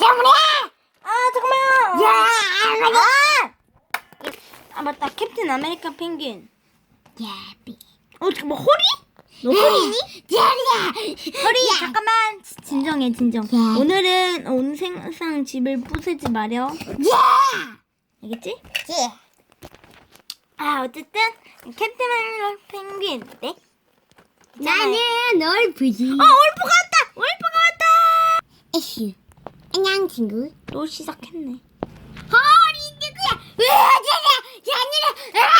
때문에 아 잠깐만요. 야 아! 아 맞다 캡틴 아메리카 펭귄. 야비 어 잠깐만 허리? 너 허리니? 야야 허리 잠깐만 지- 진정해 진정. 야. 오늘은 온 생상 집을 부수지 마려. 야 알겠지? 예. 아 어쨌든 캡틴 아메리카 펭귄 네? 나는 널 부지 어 왔다. 올프가 왔다. 에휴 안녕 친구 또 시작했네. 허리 누구야 으아 야야 야니라 야야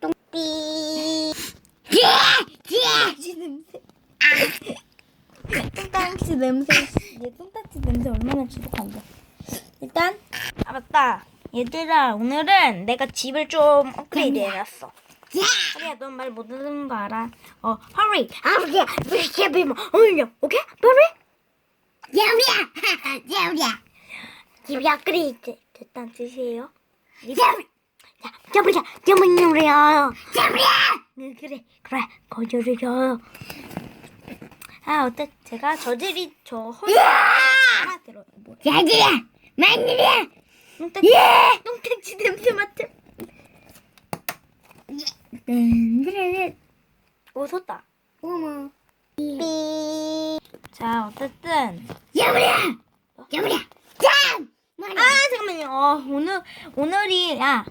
똥삐 야야 똥딱지 냄새. 똥딱지 냄새. 얘 똥딱지 냄새 얼마나 지독한데. 일단 아 맞다. 얘들아 오늘은 내가 집을 좀 업그레이드 해놨어. 허리야 넌 말 못 듣는 거 알아? 어 허리 아버지야 물개 비면 어울려 오케이? 허리? 야우리야 야우리야 집이 업그레이드 됐다는 뜻이에요. 저보자, 저보냐고요. 야우리야 응, 그래, 그래, 거절이요. 아, 어때? 제가 저질이 저 허리 하나 들어. 뭐, 야들야 마늘이야 똥딱지, 냄새 맡아. 네, 웃었다. 어머 삐. 자, 어쨌든. 야우리야 야우리야 참 아, 잠깐만요. 어, 오늘 오늘이 야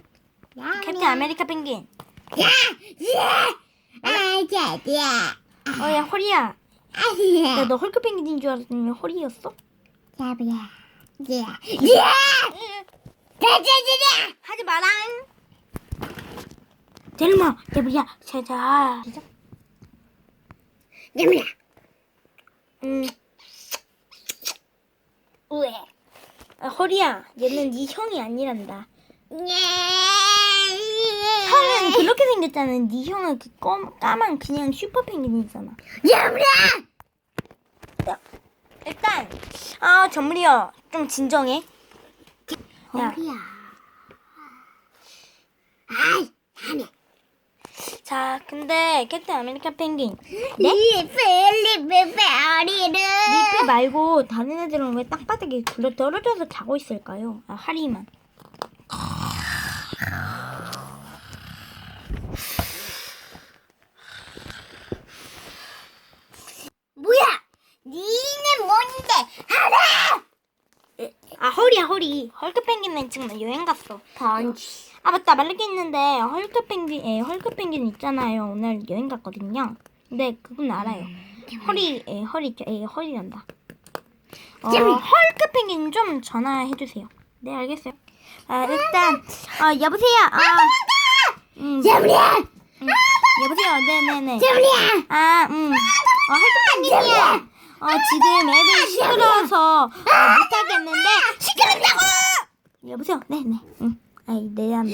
캡틴 아메리카 펭귄. 야! 야! 아, 자기야. 어, 야 허리야. 야, 아니야. 너 헐크 펭귄인 줄 알았더니 허리였어? 자부야. 야! 야! 가자자자! 하지 마랑. 델마, 대부야, 자자. 시작. 야무야. 음. 우에. 아, 허리야, 얘는 네 형이 아니란다. 형은 그렇게 생겼잖아. 네 형은 그 검, 까만 그냥 슈퍼 펭귄이잖아. 야무야! 일단, 아, 전물이야. 좀 진정해. 야, 허리야. 아이, 다음에. 자, 근데 캡틴 아메리카 펭귄. 네? 이 필리핀 베리를. 리피 말고 다른 애들은 왜 땅바닥에 굴러 떨어져서 자고 있을까요? 아, 하리만. 뭐야? 니는 뭔데? 알아! 아, 허리야, 허리. 헐크 펭귄은 지금 여행 갔어. 펀치. 아 맞다. 말르게 있는데 헐크 펭귄 에 헐크 펭귄 있잖아요. 오늘 여행 갔거든요. 근데 그분 알아요. 허리 에 허리 에 허리란다. 어, 헐크 펭귄 좀 전화해 주세요. 네 알겠어요. 아 일단 아 여보세요. 아 음, 야무야! 음, 여보세요. 네네네. 야무야! 아음. 어, 헐크 펭귄이야 어 지금 애들 시끄러워서 어, 못하겠는데. 시끄럽다고! 여보세요. 네네. 응 아이 내 안.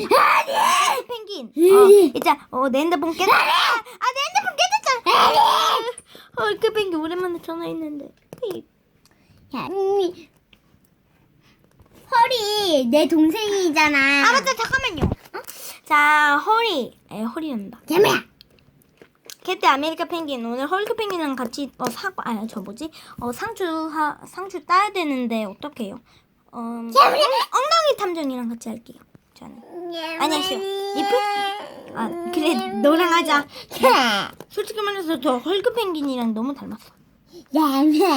펭귄. 어, 이제 어, 내 핸드폰 깨졌. 아, 내 핸드폰 깨졌잖아. 어, 그 펭귄 오랜만에 전화했는데. 야, 음, 허리 내 동생이잖아. 아, 맞다. 잠깐만요. 자, 허리. 에, 허리란다. 야무야. 캡틴 아메리카 펭귄 오늘 헐크 펭귄이랑 같이 어 사과 아니 저 뭐지 어 상추 하 상추 따야 되는데 어떡해요? 어 엉덩이 탐정이랑 같이 할게요. 저는 안녕하세요. 리프? 아 그래 너랑 하자. 야, 솔직히 말해서 저 헐크 펭귄이랑 너무 닮았어.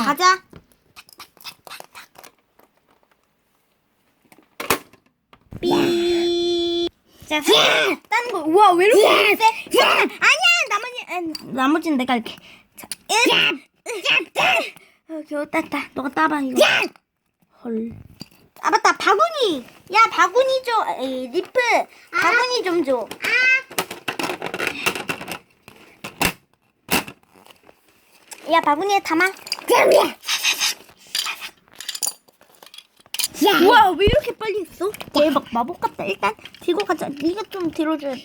가자. 삐. 자, 딴 거. 우와, 왜 이렇게 세? 야, 아니야, 나머지, 아, 나머지는 내가 이렇게. 자, 야, 어, 겨우 땄다. 너가 따봐 이거. 헐. 아 맞다, 바구니. 야, 바구니 줘. 에이, 리프. 바구니 좀 줘. 야, 바구니에 담아. 야, 우와 왜 이렇게 빨리 했어? 대박 마법 같다 일단 들고 가자 네가 좀 들어줘야 돼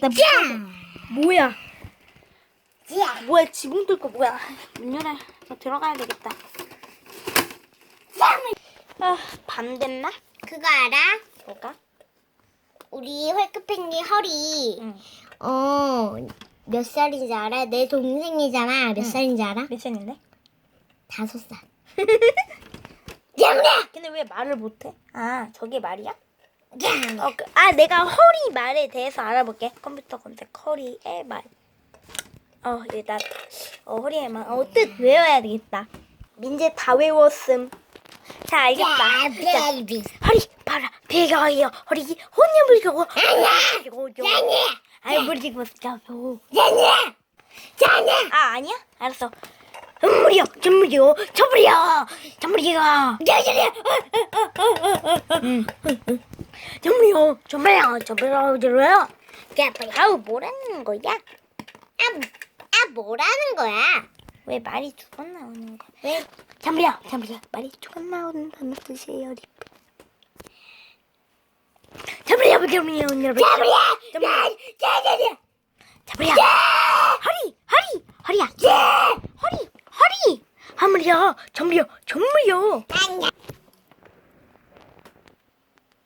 뭐야 야, 뭐야 지붕 뚫고 뭐야 문 열어 나 들어가야 되겠다. 아, 밤 됐나? 그거 알아? 뭐가? 우리 헐크펭귄 허리 응. 어몇 살인지 알아? 내 동생이잖아. 몇 응. 살인지 알아? 몇 살인데? 다섯 살. 야무야! 근데 왜 말을 못해? 아 저게 말이야? 야! 어, 그, 아 내가 허리 말에 대해서 알아볼게. 컴퓨터 검색 허리의 말. 어 일단 어 허리의 말. 어뜻 외워야 되겠다. 민재 다 외웠음. 자 알겠다. 야, 자. 허리 봐라 배가요 허리 혼념을 겨고 아니야! 아니야! 알부리고 잡고 아니야! 아니야! 아 아니야 알았어 전물이요 전물이요 전물이요 전물이요 야야야! 전물이요 전물이요 전물이요 전물이요. 아우 뭐라는 거야 아, 아, 뭐라는 거야? 왜 말이 두 번 나오는 거야 왜? 전물이요 전물이요 말이 두번 나온다는 뜻이에요 전물이요 전물이요 야무야! 전물이요 야, 야, 야! 자부야 허리 허리 허리야 허리 허리 전물이요 아니야.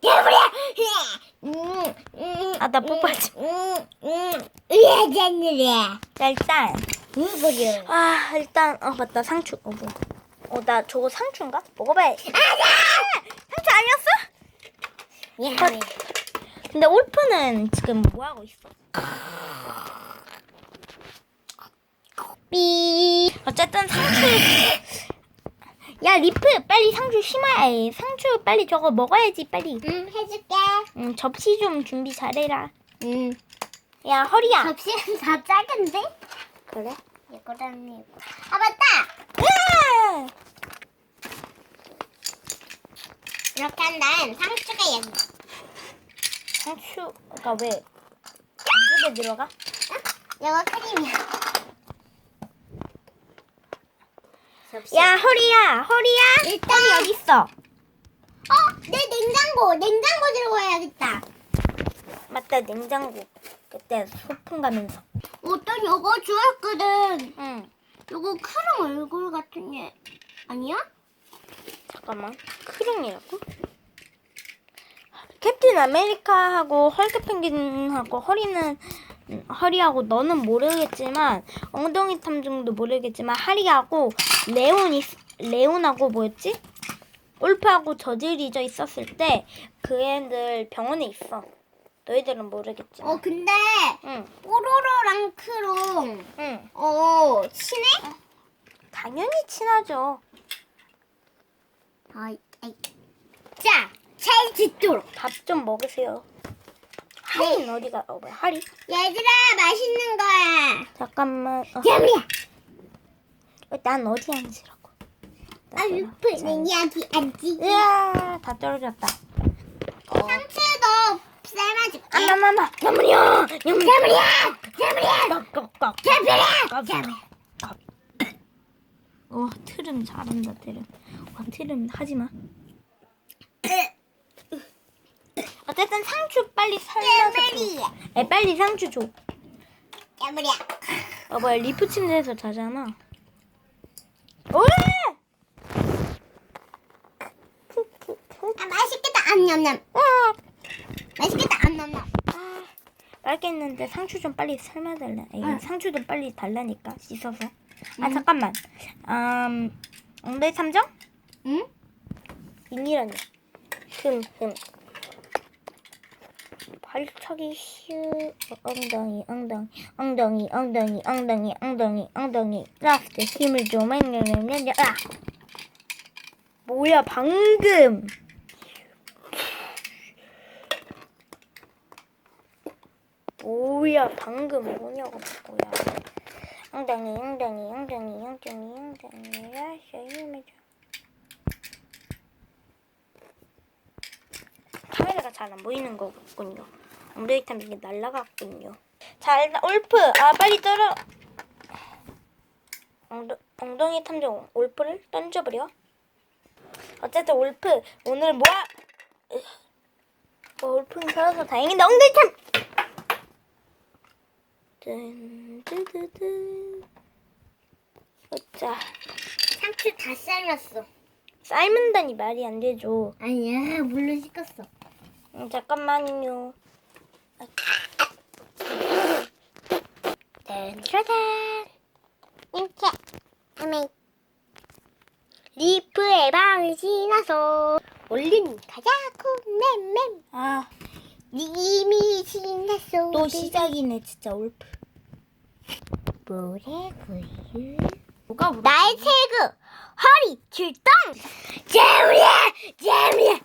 야무야! 음, 음. 아, 나 뽀뽀하지. 음. 자 일단? 아 일단 어 맞다 상추 어 뭐. 어 나 저거 상추인가 먹어봐야 상추 아니었어? 야무야. 근데 올프는 지금 뭐 하고 있어? 삐 어쨌든 상추 야 리프 빨리 상추 심어야 해 상추 빨리 저거 먹어야지 빨리 응, 해줄게. 음, 접시 좀 준비 잘해라 응. 야 허리야 접시는 다 작은데? 그래? 이거랑 이거. 아, 맞다! 으아! 이렇게 한 다음 상추가 여기. 상추가 왜 이쪽에 들어가? 이거 크림이야. 접시. 야 허리야 허리야 일단- 허리 어디 있어? 어, 내 냉장고. 냉장고 들고 와야겠다. 맞다 냉장고 그때 소풍 가면서 어떤 요거 주웠거든. 응 요거 크롱 얼굴 같은 게 아니야? 잠깐만 크롱이라고? 캡틴 아메리카하고 헐크 펭귄하고 허리는 음, 허리하고 너는 모르겠지만 엉덩이 탐정도 모르겠지만 하리하고 레온이 레온하고 뭐였지? 올프하고 저질리져 있었을 때 그 애들 병원에 있어. 너희들은 모르겠지만. 어, 근데 응, 뽀로로랑 크롱 응. 어, 친해? 당연히 친하죠. 아이, 아이. 자, 잘 듣도록. 밥 좀 먹으세요. 하리는 어디가? 어 뭐야 하리? 얘들아, 맛있는 거야. 잠깐만. 어, 야무야. 어, 난 어디 앉으라고? 아, 루프는 여기 앉지. 으아 다 떨어졌다. 상추도 삶아줄게. 아마마마 야무리야 야무야! 야무야! 꺽꺽꺽 야무야! 어 트름 잘한다 트름. 와 트름 하지 마. 어쨌든 상추 빨리 삶아서 줘. 야무야! 에 빨리 상추 줘. 야무야! 어 뭐야 리프 침대에서 자잖아. 왜? 아, 맛있겠다. 암냠냠. 아, 맛있겠다. 암냠냠. 아, 맛있겠는데 상추 좀 빨리 삶아달라. 응. 상추 좀 빨리 달라니까 씻어서. 아 응. 잠깐만. 음 엉덩이 탐정? 응? 인이라니. 흠 흠. 발차기 슈 어, 엉덩이 엉덩이 엉덩이 엉덩이 엉덩이 엉덩이 엉덩이 라스트 힘을 좀 앵앵앵앵 아 뭐야 방금 뭐야 방금 뭐냐고 뭐야 엉덩이 엉덩이 엉덩이 엉덩이 엉덩이 라스트 힘을 좀 카메라가 잘안 보이는 것 같군요. 엉덩이 탐정이 날라갔군요. 자, 일단 올프. 아, 빨리 떨어. 엉덩, 엉덩이 탐정 올프를 던져버려. 어쨌든 올프 오늘 뭐야? 어, 올프는 살아서 다행이다. 엉덩이 탐. 든드드드. 자, 상추 다 삶았어. 삶은다니 말이 안 되죠. 아니야, 물로 씻었어. 음, 잠깐만요. 딴따란 이렇게 하면 리프의 방을 지나서 올린 가자고 맴맴 아, 이미 지났어. 또 시작이네, 진짜 올프. 모래구유 뭐가 울어? 나의 태그 허리 출동 재물이야! 재물이야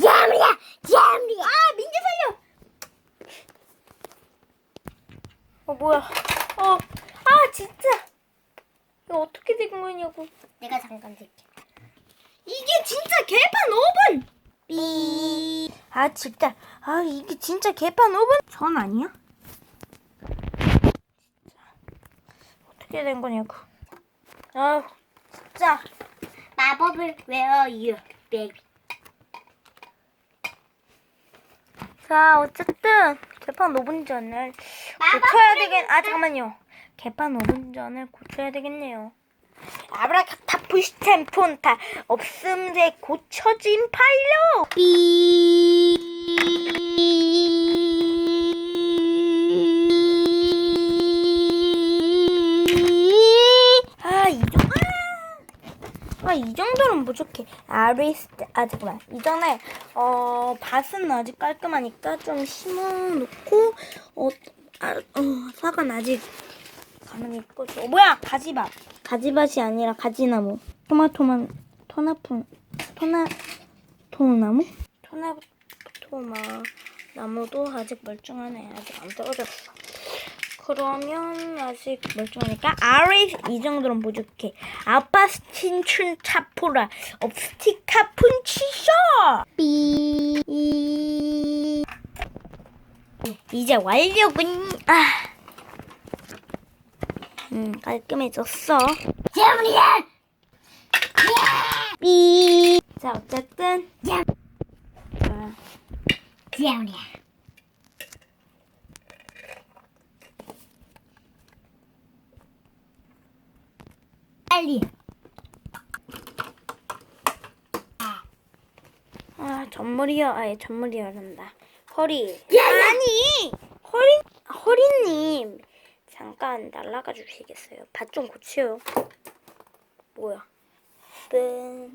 재물이야 재물이야 아 민재 살려 어, 뭐야. 어, 아, 진짜. 이거 어떻게 된 거냐고. 내가 잠깐 들게 이게 진짜 개판 5분! 삐. 아, 진짜. 아, 이게 진짜 개판 5분? 전 아니야? 어떻게 된 거냐고. 아, 진짜. 마법을 외워요 베이비 자, 어쨌든 개판 5분 전을 고쳐야 되겠. 아 잠깐만요. 개판 5분 전을 고쳐야 되겠네요. 아브라카타프 스탬폰타 없음제 고쳐진 파일로 아이 정도 아 이 정도는 부족해. 아리스트 아 잠깐만. 이전에 어 밭은 아직 깔끔하니까 좀 심어놓고 어, 아, 어 사과는 아직 가만히 있고. 저 뭐야! 가지밭. 가지밭이 아니라 가지나무. 토마토만 토나푼 토나 토나무? 토나 토마 나무도 아직 멀쩡하네. 아직 안 떨어졌어 그러면 아직 멀쩡하니까 아래 이 정도는 부족해. 아파스틴춘 차포라 업스티카 푼 치셔! 삐. 이제 완료군. 아. 음, 깔끔해졌어. 재물이야! 삐. 자, 어쨌든. 야. 자, 재물이야 빨리 아, 전물이요. 아예 전물이요란다. 허리. 아니! 허리, 허리님. 잠깐 날라가 주시겠어요? 밭 좀 고치요. 뭐야. 뜬.